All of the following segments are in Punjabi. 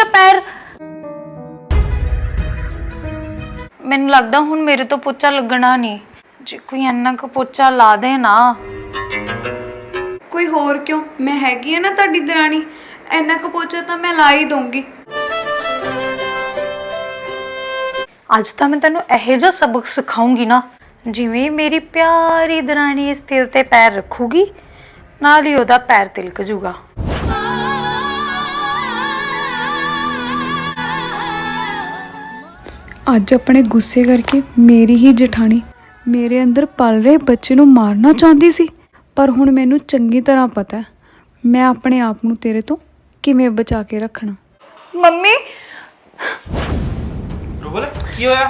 ਮੇਰਾ ਪੈਰ। ਮੈਨੂੰ ਲੱਗਦਾ ਹੁਣ ਮੇਰੇ ਤੋਂ ਪੋਚਾ ਲੱਗਣਾ ਨਹੀਂ। ਜੇ ਕੋਈ ਇੰਨਾ ਕੁ ਪੋਚਾ ਲਾ ਦੇ ਨਾ। ਕੋਈ ਹੋਰ ਕਿਉਂ? ਮੈਂ ਹੈਗੀ ਆ ਨਾ ਤੁਹਾਡੀ ਦਰਾਣੀ। ਇੰਨਾ ਕੁ ਪੋਚਾ ਤਾਂ ਮੈਂ ਲਾ ਹੀ ਦਊਂਗੀ। ਅੱਜ ਤਾਂ ਮੈਂ ਤੈਨੂੰ ਇਹੋ ਜਿਹਾ ਸਬਕ ਸਿਖਾਉਂਗੀ ਨਾ ਜਿਵੇਂ ਮੇਰੀ ਪਿਆਰੀ ਦਰਾਣੀ ਇਸ ਤਿਲ ਤੇ ਪੈਰ ਰੱਖੂਗੀ ਨਾਲ ਹੀ ਉਹਦਾ ਪੈਰ ਤਿਲਕ ਜੂਗਾ। ਅੱਜ ਆਪਣੇ ਗੁੱਸੇ ਕਰਕੇ ਮੇਰੀ ਹੀ ਜਠਾਣੀ ਮੇਰੇ ਅੰਦਰ ਪਲ ਰਹੇ ਬੱਚੇ ਨੂੰ ਮਾਰਨਾ ਚਾਹੁੰਦੀ ਸੀ ਪਰ ਹੁਣ ਮੈਨੂੰ ਚੰਗੀ ਤਰ੍ਹਾਂ ਪਤਾ ਹੈ ਮੈਂ ਆਪਣੇ ਆਪ ਨੂੰ ਤੇਰੇ ਤੋਂ ਕਿਵੇਂ ਬਚਾ ਕੇ ਰੱਖਣਾ। ਮੰਮੀ। ਰੁਬਲ ਕੀ ਹੋਇਆ?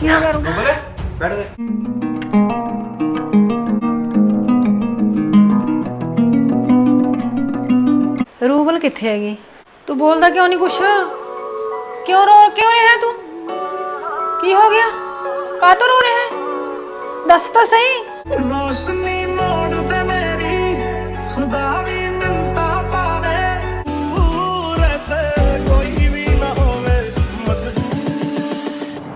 ਕੀ ਹੋ ਗਿਆ ਰੁਬਲ? ਬੈਠ ਦੇ ਰੂਬਲ ਕਿੱਥੇ ਹੈਗੀ? ਤੂੰ ਬੋਲਦਾ ਕਿਉਂ ਨਹੀਂ ਕੁਛ? ਕਿਉਂ ਰੋ ਕਿਉਂ ਰਿਹਾ ਤੂੰ? ਕੀ ਹੋ ਗਿਆ ਕਾਹ ਤੋਂ ਰੋ ਰਿਹਾ ਹੈ ਦੱਸ ਤਾਂ ਸਹੀ ਰੋਸ਼ਨੀ ਮੋੜ ਤੇ ਮੇਰੀ ਖੁਦਾ ਵੀ ਮਿੰਤਾ ਪਾਵੇ ਪੂਰੇ ਸੇ ਕੋਈ ਵੀ ਨਾ ਹੋਵੇ ਮਜਬੂਰ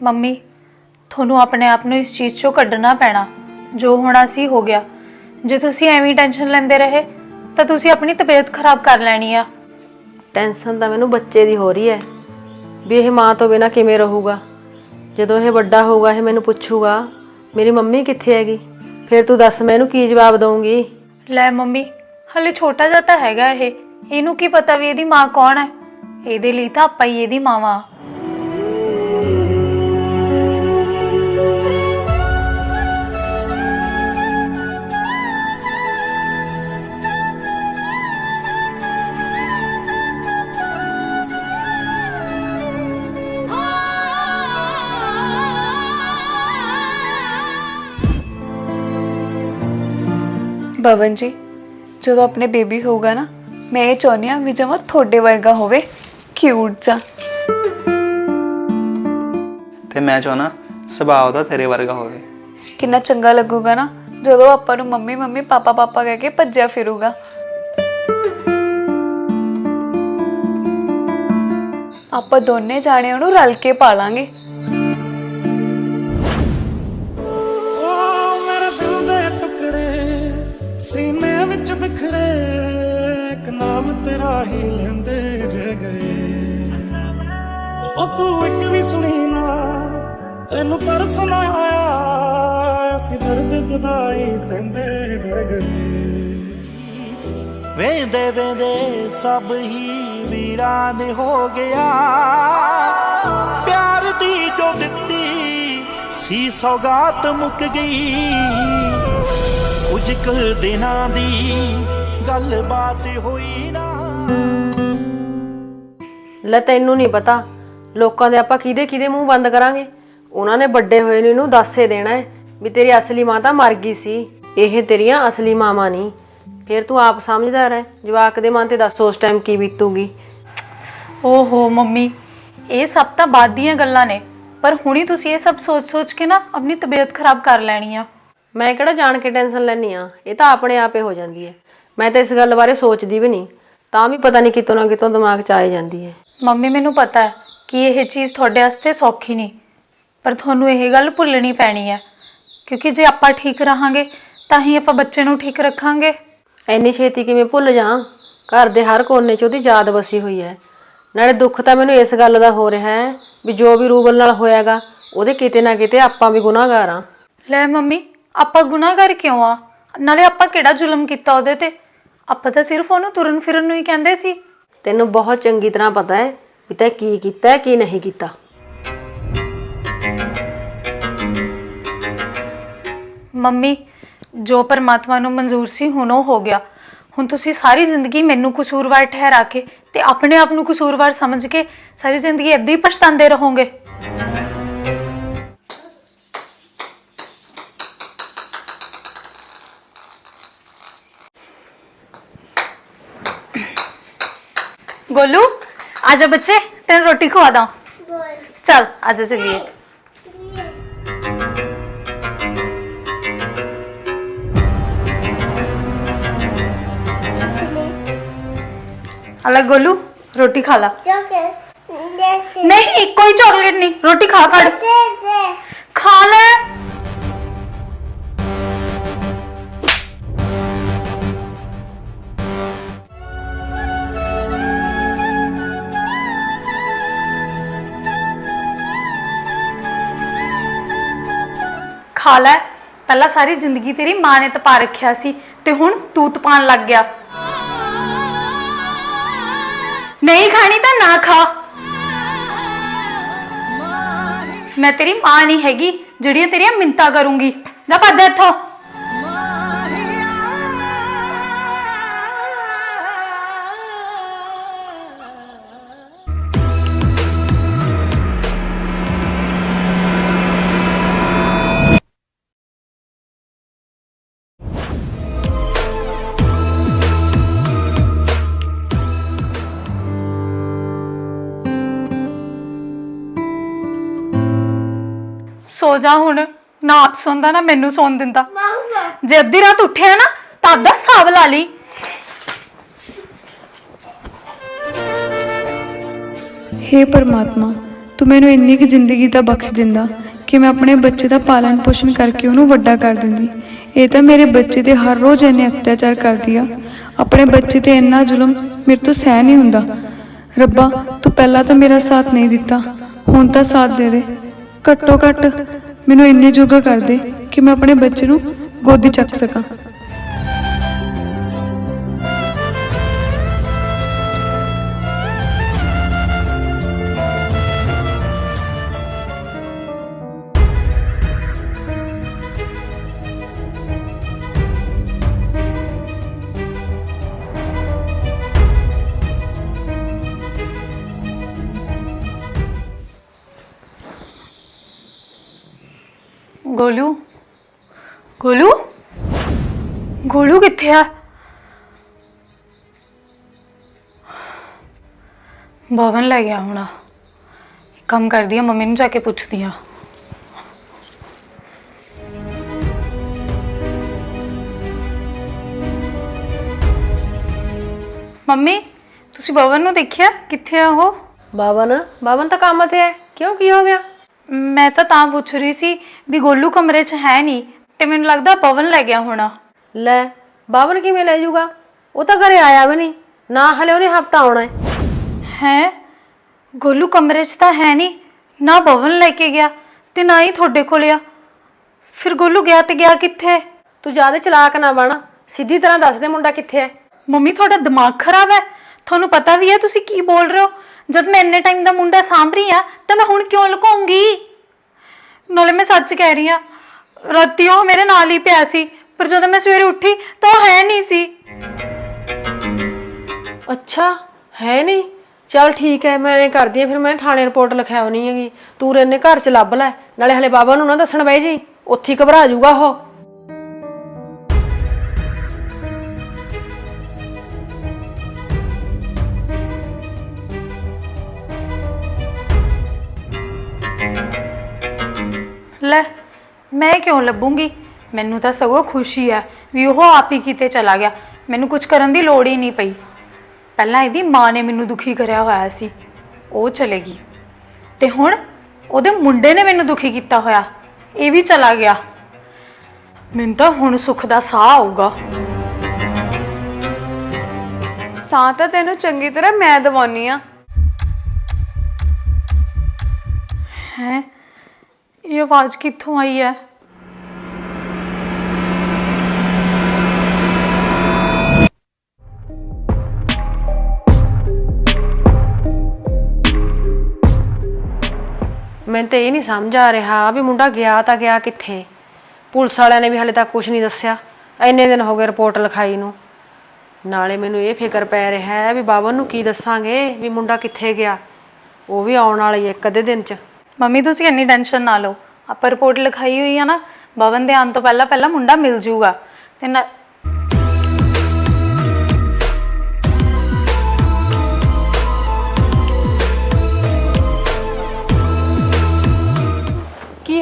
ਮੰਮੀ ਤੁਹਾਨੂੰ ਆਪਣੇ ਆਪ ਨੂੰ ਇਸ ਚੀਜ਼ 'ਚੋਂ ਕੱਢਣਾ ਪੈਣਾ ਜੋ ਹੋਣਾ ਸੀ ਹੋ ਗਿਆ। ਜੇ ਤੁਸੀਂ ਐਵੇਂ ਟੈਨਸ਼ਨ ਲੈਂਦੇ ਰਹੇ ਤਾਂ ਤੁਸੀਂ ਆਪਣੀ ਤਬੀਅਤ ਖਰਾਬ ਕਰ ਲੈਣੀ ਆ। ਟੈਨਸ਼ਨ ਤਾਂ ਮੈਨੂੰ ਬੱਚੇ ਦੀ ਹੋ ਰਹੀ ਹੈ ਵੀ ਇਹ ਮਾਂ ਤੋਂ ਬਿਨਾ ਕਿਵੇਂ ਰਹੂਗਾ? ਜਦੋਂ ਇਹ ਵੱਡਾ ਹੋਊਗਾ ਇਹ ਮੈਨੂੰ ਪੁੱਛੂਗਾ ਮੇਰੀ ਮੰਮੀ ਕਿੱਥੇ ਹੈਗੀ? ਫਿਰ ਤੂੰ ਦੱਸ ਮੈਂ ਇਹਨੂੰ ਕੀ ਜਵਾਬ ਦਊਂਗੀ? ਲੈ ਮੰਮੀ ਹਲੇ ਛੋਟਾ ਜਿਹਾ ਤਾਂ ਹੈਗਾ ਇਹ। ਇਹਨੂੰ ਕੀ ਪਤਾ ਵੀ ਇਹਦੀ ਮਾਂ ਕੌਣ ਹੈ? ਇਹਦੇ ਲਈ ਤਾਂ ਆਪਾਂ ਹੀ ਇਹਦੀ ਮਾਂ ਭਵਨ ਜੀ ਜਦੋਂ ਆਪਣੇ ਬੇਬੀ ਹੋਊਗਾ ਨਾ ਮੈਂ ਇਹ ਚਾਹੁੰਦੀ ਹਾਂ ਵੀ ਜਮਾ ਤੁਹਾਡੇ ਵਰਗਾ ਹੋਵੇ ਕਿਊਟ ਜਾ ਤੇ ਮੈਂ ਚਾਹਣਾ ਸੁਭਾਅ ਉਹਦਾ ਤੇਰੇ ਵਰਗਾ ਹੋਵੇ। ਕਿੰਨਾ ਚੰਗਾ ਲੱਗੂਗਾ ਨਾ ਜਦੋਂ ਆਪਾਂ ਨੂੰ ਮੰਮੀ ਮੰਮੀ ਪਾਪਾ ਪਾਪਾ ਕਹਿ ਕੇ ਭੱਜਿਆ ਫਿਰੂਗਾ। ਆਪਾਂ ਦੋਨੇ ਜਾਣੇ ਉਹਨੂੰ ਰਲ ਕੇ ਪਾਲਾਂਗੇ। ਤੇਰਾ ਹੀ ਲੈਂਦੇ ਰਹਿ ਗਏ। ਉਹ ਤੂੰ ਇੱਕ ਵੀ ਸੁਣੀ ਨਾ, ਤੈਨੂੰ ਤਰਸ ਨਾ ਆਇਆ। ਅਸੀਂ ਦਰਦ ਜੁਦਾਈ ਸਹਿੰਦੇ ਰਹਿ ਗਏ। ਵੇਂਦੇ ਵੇਂਦੇ ਸਭ ਹੀ ਵੀਰਾਨ ਹੋ ਗਿਆ। ਪਿਆਰ ਦੀ ਜੋ ਦਿੱਤੀ ਸੀ ਸੌਗਾਤ ਮੁੱਕ ਗਈ। ਕੁਝ ਕੁ ਦਿਨਾਂ ਦੀ ਗੱਲਬਾਤ ਹੋਈ। ਲੈ ਤੈਨੂੰ ਨਹੀਂ ਪਤਾ ਲੋਕਾਂ ਦੇ ਆਪਾਂ ਕਿਹਦੇ ਕਿਹਦੇ ਮੂੰਹ ਬੰਦ ਕਰਾਂਗੇ? ਉਹਨਾਂ ਨੇ ਵੱਡੇ ਹੋਏ ਨੂੰ ਇਹਨੂੰ ਦੱਸੇ ਦੇਣਾ ਹੈ ਵੀ ਤੇਰੀ ਅਸਲੀ ਮਾਂ ਤਾਂ ਮਰ ਗਈ ਸੀ ਇਹ ਤੇਰੀਆਂ ਅਸਲੀ ਮਾਵਾਂ ਨਹੀਂ। ਫਿਰ ਤੂੰ ਆਪ ਸਮਝਦਾਰ ਹੈ ਜਵਾਕ ਦੇ ਮਨ ਤੇ ਦੱਸ ਉਸ ਟਾਈਮ ਕੀ ਬੀਤੂਗੀ। ਓਹੋ ਮੰਮੀ ਇਹ ਸਭ ਤਾਂ ਬਾਅਦ ਦੀਆਂ ਗੱਲਾਂ ਨੇ ਪਰ ਹੁਣੀ ਤੁਸੀਂ ਇਹ ਸਭ ਸੋਚ-ਸੋਚ ਕੇ ਨਾ ਆਪਣੀ ਤਬੀਅਤ ਖਰਾਬ ਕਰ ਲੈਣੀ ਆ। ਮੈਂ ਕਿਹੜਾ ਜਾਣ ਕੇ ਟੈਨਸ਼ਨ ਲੈਣੀ ਆ ਇਹ ਤਾਂ ਆਪਣੇ ਆਪੇ ਹੋ ਜਾਂਦੀ ਹੈ। ਮੈਂ ਤਾਂ ਇਸ ਗੱਲ ਬਾਰੇ ਸੋਚਦੀ ਵੀ ਨਹੀਂ। ਤਾਂ ਵੀ ਪਤਾ ਨਹੀਂ ਕਿਤੋਂ ਨਾ ਕਿਤੋਂ ਦਿਮਾਗ 'ਚ ਆ ਹੀ ਜਾਂਦੀ ਹੈ। ਮੰਮੀ ਮੈਨੂੰ ਪਤਾ ਹੈ ਕਿ ਇਹ ਚੀਜ਼ ਤੁਹਾਡੇ ਵਾਸਤੇ ਸੌਖੀ ਨਹੀਂ ਪਰ ਤੁਹਾਨੂੰ ਇਹ ਗੱਲ ਭੁੱਲਣੀ ਪੈਣੀ ਹੈ ਕਿਉਂਕਿ ਜੇ ਆਪਾਂ ਠੀਕ ਰਹਾਂਗੇ ਤਾਂ ਹੀ ਆਪਾਂ ਬੱਚੇ ਨੂੰ ਠੀਕ ਰੱਖਾਂਗੇ। ਐਨੀ ਛੇਤੀ ਕਿਵੇਂ ਭੁੱਲ ਜਾ ਘਰ ਦੇ ਹਰ ਕੋਨੇ 'ਚ ਉਹਦੀ ਯਾਦ ਵਸੀ ਹੋਈ ਹੈ। ਨਾਲੇ ਦੁੱਖ ਤਾਂ ਮੈਨੂੰ ਇਸ ਗੱਲ ਦਾ ਹੋ ਰਿਹਾ ਹੈ ਵੀ ਜੋ ਵੀ ਰੂਬਲ ਨਾਲ ਹੋਇਆਗਾ ਉਹਦੇ ਕਿਤੇ ਨਾ ਕਿਤੇ ਆਪਾਂ ਵੀ ਗੁਨਾਹਗਾਰ ਆ ਲੈ ਮੰਮੀ ਆਪਾਂ ਗੁਨਾਹਗਰ ਕਿਉਂ ਆ? ਨਾਲੇ ਆਪਾਂ ਕਿਹੜਾ ਜ਼ੁਲਮ ਕੀਤਾ ਉਹਦੇ ਤੇ? ਆਪਾਂ ਤਾਂ ਸਿਰਫ ਉਹਨੂੰ ਤੁਰਨ ਫਿਰਨ ਨੂੰ ਹੀ ਕਹਿੰਦੇ ਸੀ। ਤੈਨੂੰ ਬਹੁਤ ਚੰਗੀ ਤਰ੍ਹਾਂ ਪਤਾ ਹੈ ਵੀ ਤੈਂ ਕੀ ਕੀਤਾ ਹੈ ਕੀ ਨਹੀਂ ਕੀਤਾ। ਮੰਮੀ ਜੋ ਪਰਮਾਤਮਾ ਨੂੰ ਮਨਜ਼ੂਰ ਸੀ ਹੁਣ ਉਹ ਹੋ ਗਿਆ। ਹੁਣ ਤੁਸੀਂ ਸਾਰੀ ਜ਼ਿੰਦਗੀ ਮੈਨੂੰ ਕਸੂਰਵਾਰ ਠਹਿਰਾ ਕੇ ਤੇ ਆਪਣੇ ਆਪ ਨੂੰ ਕਸੂਰਵਾਰ ਸਮਝ ਕੇ ਸਾਰੀ ਜ਼ਿੰਦਗੀ ਏਦਾਂ ਹੀ ਪਛਤਾਉਂਦੇ ਰਹੋਗੇ। ਗੋਲੂ ਆਜਾ ਬੱਚੇ ਤੈਨੂੰ ਰੋਟੀ ਖਵਾ ਦਾਂ ਚੱਲ ਅੱਜ ਚੱਲੀਏ ਅਲੱਗ ਗੋਲੂ ਰੋਟੀ ਖਾ ਲਾ ਨਹੀਂ ਇੱਕੋ ਹੀ ਚਾਕਲੇਟ ਨਹੀਂ ਰੋਟੀ ਖਾ ਫੜ ਖਾ ਲੈ ਖਾ ਲੈ ਪਹਿਲਾਂ ਸਾਰੀ ਜ਼ਿੰਦਗੀ ਤੇਰੀ ਮਾਂ ਨੇ ਤਪਾ ਰੱਖਿਆ ਸੀ ਤੇ ਹੁਣ ਤੂੰ ਤਪਾਣ ਲੱਗ ਗਿਆ। ਨਹੀਂ ਖਾਣੀ ਤਾਂ ਨਾ ਖਾ। ਮੈਂ ਤੇਰੀ ਮਾਂ ਨਹੀਂ ਹੈਗੀ, ਜਿਹੜੀਆਂ ਤੇਰੀਆਂ ਮਿੰਤਾ ਕਰੂੰਗੀ। ਜਾ ਭੱਜ ਇੱਥੋਂ। ਸੋ ਜਾ ਹੁਣ। ਨਾ ਆਪ ਸੌਂਦਾ, ਨਾ ਮੈਨੂੰ ਸੌਣ ਦਿੰਦਾ। ਜੇ ਅੱਧੀ ਰਾਤ ਉੱਠਿਆ ਨਾ, ਤਾਂ ਦਾ ਹਿਸਾਬ ਲਾ ਲਈ। ਹੇ ਪਰਮਾਤਮਾ, ਤੂੰ ਮੈਨੂੰ ਇੰਨੀ ਕੁ ਜ਼ਿੰਦਗੀ ਦਾ ਬਖਸ਼ ਦਿੰਦਾ ਕਿ ਮੈਂ ਆਪਣੇ ਬੱਚੇ ਦਾ ਪਾਲਣ ਪੋਸ਼ਣ ਕਰਕੇ ਉਹਨੂੰ ਵੱਡਾ ਕਰ ਦਿੰਦੀ। ਇਹ ਤਾਂ ਮੇਰੇ ਬੱਚੇ ਤੇ ਹਰ ਰੋਜ਼ ਇੰਨੇ ਅਤਿਆਚਾਰ ਕਰਦੀ ਆ। ਆਪਣੇ ਬੱਚੇ ਤੇ ਇੰਨਾ ਜ਼ੁਲਮ ਮੇਰੇ ਤੋਂ ਸਹਿ ਨਹੀਂ ਹੁੰਦਾ। ਰੱਬਾ, ਤੂੰ ਪਹਿਲਾਂ ਤਾਂ ਮੇਰਾ ਸਾਥ ਨਹੀਂ ਦਿੱਤਾ, ਹੁਣ ਤਾਂ ਸਾਥ ਦੇ ਦੇ। ਘੱਟੋ ਘੱਟ ਮੈਨੂੰ ਇੰਨੇ ਜੋਗਾ ਕਰ ਦੇ ਕਿ ਮੈਂ ਆਪਣੇ ਬੱਚੇ ਨੂੰ ਗੋਦੀ ਚੱਕ ਸਕਾਂ। ਗੋਲੂ? ਗੋਲੂ? ਗੋਲੂ ਕਿੱਥੇ ਆ? ਬਵਨ ਲੈ ਗਿਆ ਹੋਣਾ। ਕੰਮ ਕਰਦੀ ਆ, ਮੰਮੀ ਨੂੰ ਜਾ ਕੇ ਪੁੱਛਦੀ ਆ। ਮੰਮੀ, ਤੁਸੀਂ ਬਵਨ ਨੂੰ ਦੇਖਿਆ? ਕਿੱਥੇ ਆ ਉਹ? ਬਾਵਨ? ਬਾਵਨ ਤਾਂ ਕੰਮ ਤੇ ਹੈ। ਕਿਉਂ, ਕੀ ਹੋ ਗਿਆ? ਮੈਂ ਤਾਂ ਤਾਂ ਪੁੱਛ ਰਹੀ ਸੀ ਵੀ ਗੋਲੂ ਕਮਰੇ 'ਚ ਹੈ ਨਹੀਂ ਤੇ ਮੈਨੂੰ ਲੱਗਦਾ ਪਵਨ ਲੈ ਗਿਆ ਹੋਣਾ। ਲੈ ਬਾਵਨ ਕਿਵੇਂ ਲੈ ਜਾਊਗਾ? ਉਹ ਤਾਂ ਘਰੇ ਆਇਆ ਵੀ ਨਹੀਂ। ਨਾ ਹਲੇ ਉਹਨੇ ਹਫਤਾ ਆਉਣਾ ਹੈ। ਹੈ? ਗੋਲੂ ਕਮਰੇ 'ਚ ਤਾਂ ਹੈ ਨਹੀਂ। ਨਾ ਪਵਨ ਲੈ ਕੇ ਗਿਆ ਤੇ ਨਾ ਹੀ ਤੁਹਾਡੇ ਕੋਲ ਆ। ਫਿਰ ਗੋਲੂ ਗਿਆ ਤੇ ਗਿਆ ਕਿੱਥੇ? ਤੂੰ ਜ਼ਿਆਦਾ ਚਲਾਕ ਨਾ ਬਣ। ਸਿੱਧੀ ਤਰ੍ਹਾਂ ਦੱਸ ਦੇ ਮੁੰਡਾ ਕਿੱਥੇ ਹੈ। ਮੰਮੀ ਤੁਹਾਡਾ ਦਿਮਾਗ ਖਰਾਬ ਹੈ। ਤੁਹਾਨੂੰ ਪਤਾ ਵੀ ਹੈ ਤੁਸੀਂ ਕੀ ਬੋਲ ਰਹੇ ਹੋ? ਜਦ ਮੈਂ ਇੰਨੇ ਟਾਈਮ ਦਾ ਮੁੰਡਾ ਸਾਂਭ ਰਹੀ ਆ, ਤਾਂ ਮੈਂ ਹੁਣ ਕਿਉਂ ਲੁਕਾਉਂਗੀ? ਨਾਲੇ ਮੈਂ ਸੱਚ ਕਹਿ ਰਹੀ ਆ, ਰਾਤੀ ਉਹ ਮੇਰੇ ਨਾਲ ਹੀ ਪਿਆ ਸੀ, ਪਰ ਜਦੋਂ ਮੈਂ ਸਵੇਰੇ ਉੱਠੀ, ਤਾਂ ਉਹ ਹੈ ਨਹੀਂ ਸੀ। ਅੱਛਾ, ਹੈ ਨਹੀਂ। ਚਲ ਠੀਕ ਹੈ, ਮੈਂ ਐਂ ਕਰਦੀ ਆ, ਫਿਰ ਮੈਂ ਥਾਣੇ ਰਿਪੋਰਟ ਲਿਖਾਉਣੀ ਹੈਗੀ। ਤੂੰ ਰਹਿਨੇ ਘਰ ਚ ਲੱਭ ਲੈ, ਨਾਲੇ ਹਲੇ ਬਾਬਾ ਨੂੰ ਨਾ ਦੱਸਣ ਬਈ ਜੀ। ਉੱਥੇ ਹੀ ਘਬਰਾ ਜਾਊਗਾ ਉਹ। ਲੈ ਮੈਂ ਕਿਉਂ ਲੱਭੂੰਗੀ? ਮੈਨੂੰ ਤਾਂ ਸਗੋਂ ਖੁਸ਼ੀ ਹੈ ਵੀ ਉਹ ਆਪ ਹੀ ਕਿਤੇ ਚਲਾ ਗਿਆ। ਮੈਨੂੰ ਕੁਝ ਕਰਨ ਦੀ ਲੋੜ ਹੀ ਨਹੀਂ ਪਈ। ਪਹਿਲਾਂ ਇਹਦੀ ਮਾਂ ਨੇ ਮੈਨੂੰ ਦੁਖੀ ਕਰਿਆ ਹੋਇਆ ਸੀ। ਉਹ ਚਲੇਗੀ ਤੇ ਹੁਣ ਉਹਦੇ ਮੁੰਡੇ ਨੇ ਮੈਨੂੰ ਦੁਖੀ ਕੀਤਾ ਹੋਇਆ। ਇਹ ਵੀ ਚਲਾ ਗਿਆ। ਮੈਨੂੰ ਤਾਂ ਹੁਣ ਸੁੱਖ ਦਾ ਸਾਹ ਆਊਗਾ। ਸਾਹ ਤਾਂ ਤੈਨੂੰ ਚੰਗੀ ਤਰ੍ਹਾਂ ਮੈਂ ਦਵਾਉਣੀ ਆ ਹੈ? ਇਹ ਆਵਾਜ਼ ਕਿੱਥੋਂ ਆਈ ਹੈ? ਮੈਨੂੰ ਤਾਂ ਇਹ ਨਹੀਂ ਸਮਝ ਆ ਰਿਹਾ ਵੀ ਮੁੰਡਾ ਗਿਆ ਤਾਂ ਗਿਆ ਕਿੱਥੇ। ਪੁਲਿਸ ਵਾਲਿਆਂ ਨੇ ਵੀ ਹਲੇ ਤੱਕ ਕੁਝ ਨਹੀਂ ਦੱਸਿਆ। ਇੰਨੇ ਦਿਨ ਹੋ ਗਏ ਰਿਪੋਰਟ ਲਿਖਾਈ ਨੂੰ। ਨਾਲੇ ਮੈਨੂੰ ਇਹ ਫਿਕਰ ਪੈ ਰਿਹਾ ਹੈ ਵੀ ਬਾਬਾ ਨੂੰ ਕੀ ਦੱਸਾਂਗੇ ਵੀ ਮੁੰਡਾ ਕਿੱਥੇ ਗਿਆ। ਉਹ ਵੀ ਆਉਣ ਵਾਲੀ ਹੈ ਇੱਕ ਅੱਧੇ ਦਿਨ ਚ। ਮੰਮੀ ਤੁਸੀਂ ਇੰਨੀ ਟੈਨਸ਼ਨ ਨਾ ਲਓ। ਆਪਾਂ ਰਿਪੋਰਟ ਲਿਖਾਈ ਹੋਈ ਆ ਨਾ ਭਵਨ ਦੇ ਆਉਣ ਤੋਂ ਪਹਿਲਾਂ ਪਹਿਲਾਂ ਮੁੰਡਾ ਮਿਲ ਜੂਗਾ। ਤੇ ਨਾ-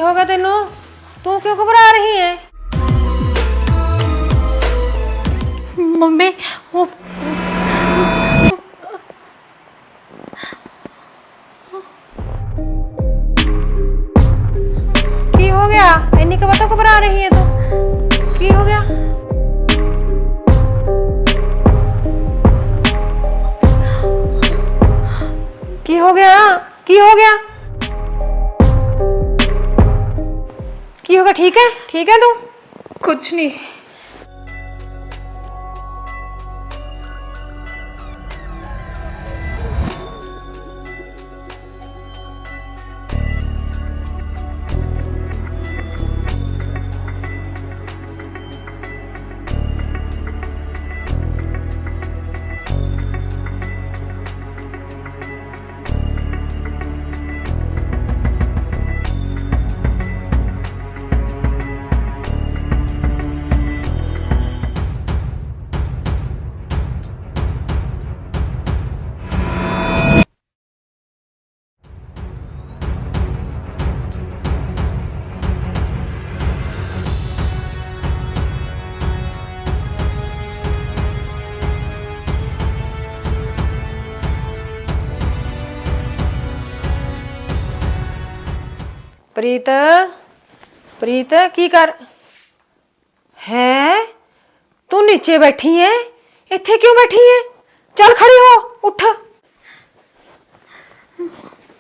ਹੋ ਗਿਆ ਤੈਨੂੰ? ਤੂੰ ਕਿਉਂ ਘਬਰਾ ਰਹੀ ਹੈ ਮੰਮੀ ਉਹ ਹੋ ਗਿਆ? ਇੰਨੀ ਕੁ ਬਾਤੋਂ ਘਬਰਾ ਰਹੀ ਹੈ ਤੂੰ। ਕੀ ਹੋ ਗਿਆ? ਕੀ ਹੋ ਗਿਆ? ਕੀ ਹੋ ਗਿਆ? ਕੀ ਹੋ ਗਿਆ? ਠੀਕ ਹੈ? ਠੀਕ ਹੈ ਤੂੰ? ਕੁਛ ਨਹੀਂ। ਪ੍ਰੀਤ ਪ੍ਰੀਤ ਕੀ ਕਰ ਹੈ ਤੂੰ ਨੀਚੇ ਬੈਠੀ ਐ ਇੱਥੇ ਕਿਉਂ ਬੈਠੀ ਐ ਚੱਲ ਖੜੀ ਹੋ ਉੱਠ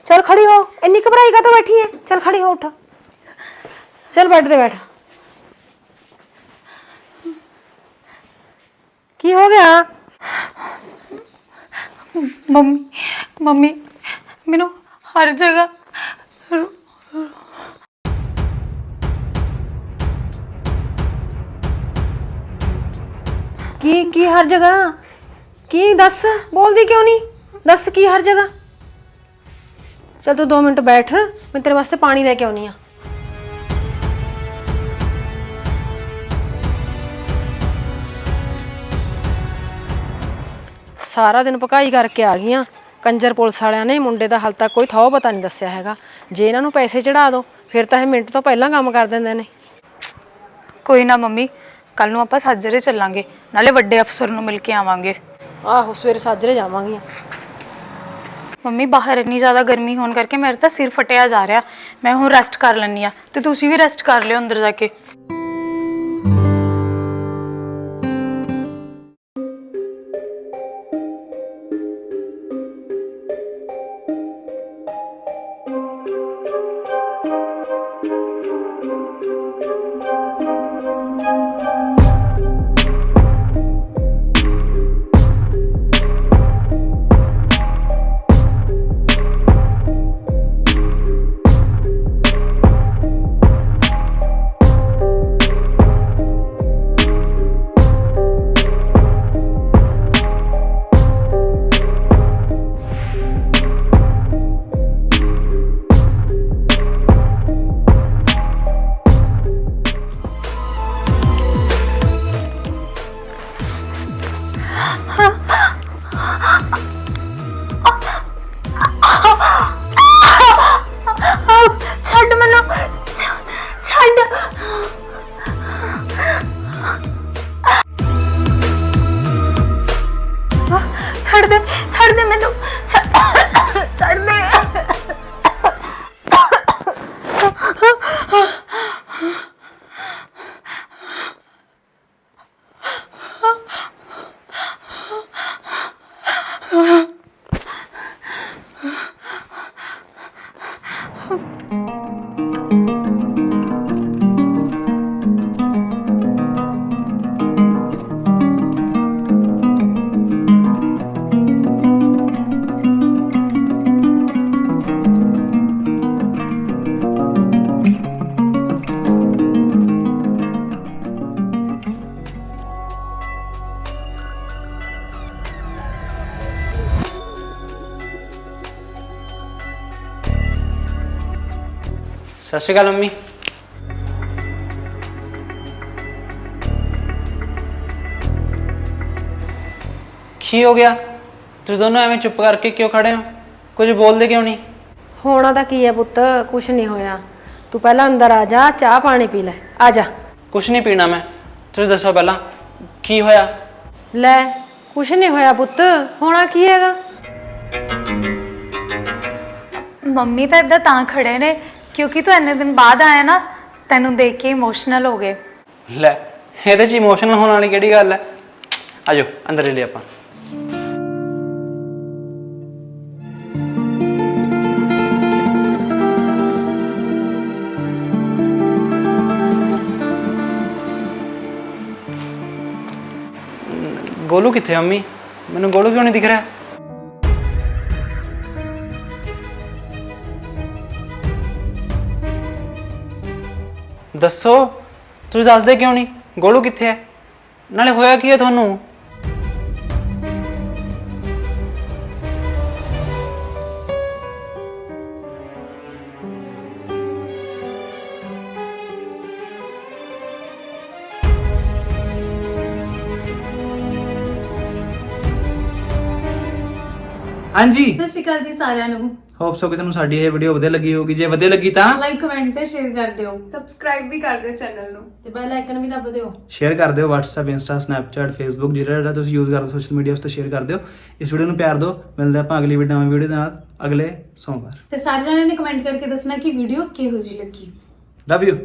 ਚੱਲ ਖੜੀ ਹੋ ਇੰਨੀ ਘਬਰਾਈ ਕਾ ਬੈਠੀ ਐ ਚੱਲ ਖੜੀ ਹੋ ਉੱਠ ਚੱਲ ਬੈੱਡ ਤੇ ਬੈਠ ਕੀ ਹੋ ਗਿਆ ਮੰਮੀ ਮੰਮੀ ਮੈਨੂੰ ਹਰ ਜਗ੍ਹਾ ਕੀ ਕੀ ਹਰ ਜਗ੍ਹਾ? ਕੀ ਦੱਸ? ਬੋਲਦੀ ਕਿਉਂ ਨਹੀਂ? ਦੱਸ ਕੀ ਹਰ ਜਗ੍ਹਾ? ਚਲ ਤੂੰ 2 ਮਿੰਟ ਬੈਠ, ਮੈਂ ਤੇਰੇ ਵਾਸਤੇ ਪਾਣੀ ਲੈ ਕੇ ਆਉਣੀ ਆ। ਸਾਰਾ ਦਿਨ ਪਕਾਈ ਕਰਕੇ ਆ ਗਈਆਂ। ਕੰਜਰ ਪੁਲਿਸ ਵਾਲਿਆਂ ਨੇ ਮੁੰਡੇ ਦਾ ਹਾਲ ਤੱਕ ਕੋਈ ਥਾਉ ਪਤਾ ਨਹੀਂ ਦੱਸਿਆ ਹੈਗਾ। ਜੇ ਇਹਨਾਂ ਨੂੰ ਪੈਸੇ ਚੜਾ ਦਿਓ ਫਿਰ ਤਾਂ ਇਹ ਮਿੰਟ ਤੋਂ ਪਹਿਲਾਂ ਕੰਮ ਕਰ ਦਿੰਦੇ ਨੇ। ਕੋਈ ਨਾ ਮੰਮੀ ਕੱਲ ਨੂੰ ਆਪਾਂ ਸਾਜਰੇ ਚੱਲਾਂਗੇ ਨਾਲੇ ਵੱਡੇ ਅਫਸਰ ਨੂੰ ਮਿਲ ਕੇ ਆਵਾਂਗੇ। ਆਹੋ ਸਵੇਰੇ ਸਾਜਰੇ ਜਾਵਾਂਗੀਆਂ। ਮੰਮੀ ਬਾਹਰ ਇੰਨੀ ਜ਼ਿਆਦਾ ਗਰਮੀ ਹੋਣ ਕਰਕੇ ਮੇਰੇ ਤਾਂ ਸਿਰ ਫਟਿਆ ਜਾ ਰਿਹਾ। ਮੈਂ ਹੁਣ ਰੈਸਟ ਕਰ ਲੈਣੀ ਆ ਤੇ ਤੁਸੀਂ ਵੀ ਰੈਸਟ ਕਰ ਲਿਓ ਅੰਦਰ ਜਾ ਕੇ। ਸਤਿ ਸ਼੍ਰੀ ਅਕਾਲ ਮੰਮੀ। ਕੀ ਹੋ ਗਿਆ? ਤੁਸੀਂ ਦੋਨੋਂ ਐਵੇਂ ਚੁੱਪ ਕਰਕੇ ਕਿਉਂ ਖੜੇ ਹੋ? ਕੁਝ ਬੋਲਦੇ ਕਿਉਂ ਨਹੀਂ? ਹੋਣਾ ਤਾਂ ਕੀ ਹੈ ਪੁੱਤ ਕੁਛ ਨਹੀਂ ਹੋਇਆ। ਤੂੰ ਪਹਿਲਾਂ ਅੰਦਰ ਆ ਜਾ ਚਾਹ ਪਾਣੀ ਪੀ ਲੈ। ਆ ਜਾ। ਕੁਛ ਨਹੀਂ ਪੀਣਾ ਮੈਂ। ਤੁਸੀਂ ਦੱਸੋ ਪਹਿਲਾਂ ਕੀ ਹੋਇਆ? ਲੈ ਕੁਛ ਨਹੀਂ ਹੋਇਆ ਪੁੱਤ ਹੋਣਾ ਕੀ ਹੈਗਾ? ਮੰਮੀ ਤਾਂ ਇਦਾਂ ਤਾਂ ਖੜੇ ਨੇ। ਕਿਉਂਕਿ ਤੂੰ ਇੰਨੇ ਦਿਨ ਬਾਅਦ ਆਇਆ ਨਾ, ਤੈਨੂੰ ਦੇਖ ਕੇ ਇਮੋਸ਼ਨਲ ਹੋ ਗਏ। ਲੈ, ਇਹਦੇ ਚ ਇਮੋਸ਼ਨਲ ਹੋਣ ਵਾਲੀ ਕਿਹੜੀ ਗੱਲ ਹੈ? ਆਜੋ, ਅੰਦਰ ਲੈ ਆਪਾਂ। ਗੋਲੂ ਕਿੱਥੇ ਆ ਮੰਮੀ? ਮੈਨੂੰ ਗੋਲੂ ਕਿਉਂ ਨਹੀਂ ਦਿਖ ਰਿਹਾ? ਦੱਸੋ ਤੁਸੀਂ ਦੱਸਦੇ ਕਿਉਂ ਨਹੀਂ? ਗੋਲੂ ਕਿੱਥੇ ਹੈ? ਨਾਲੇ ਹੋਇਆ ਕੀ ਹੈ ਤੁਹਾਨੂੰ? ਹਾਂਜੀ। ਸਤਿ ਸ਼੍ਰੀ ਅਕਾਲ ਜੀ ਸਾਰਿਆਂ ਨੂੰ। ਹੋਪ ਸੋ ਕਿ ਤੁਹਾਨੂੰ ਸਾਡੀ ਇਹ ਵੀਡੀਓ ਵਧੀਆ ਲੱਗੀ ਹੋਊਗੀ। ਜੇ ਵਧੀਆ ਲੱਗੀ ਤਾਂ ਲਾਈਕ ਕਮੈਂਟ ਤੇ ਸ਼ੇਅਰ ਕਰ ਦਿਓ। ਸਬਸਕ੍ਰਾਈਬ ਵੀ ਕਰ ਦਿਓ ਚੈਨਲ ਨੂੰ। ਤੇ ਬੈਲ ਆਈਕਨ ਵੀ ਦੱਬ ਦਿਓ। ਸ਼ੇਅਰ ਕਰ ਦਿਓ WhatsApp Insta Snapchat Facebook ਜਿਹੜਾ ਜਿਹੜਾ ਤੁਸੀਂ ਯੂਜ਼ ਕਰਦੇ ਸੋਸ਼ਲ ਮੀਡੀਆ ਉਸ ਤੇ ਸ਼ੇਅਰ ਕਰ ਦਿਓ। ਇਸ ਵੀਡੀਓ ਨੂੰ ਪਿਆਰ ਦਿਓ। ਮਿਲਦੇ ਆਪਾਂ ਅਗਲੀ ਵੀਡੀਓ ਨਵੀਂ ਵੀਡੀਓ ਦੇ ਨਾਲ ਅਗਲੇ ਸੋਮਵਾਰ। ਤੇ ਸਾਰੇ ਜਣਿਆਂ ਨੇ ਕਮੈਂਟ ਕਰਕੇ ਦੱਸਣਾ ਕਿ ਵੀਡੀਓ ਕਿਹੋ ਜਿਹੀ ਲੱਗੀ। Love you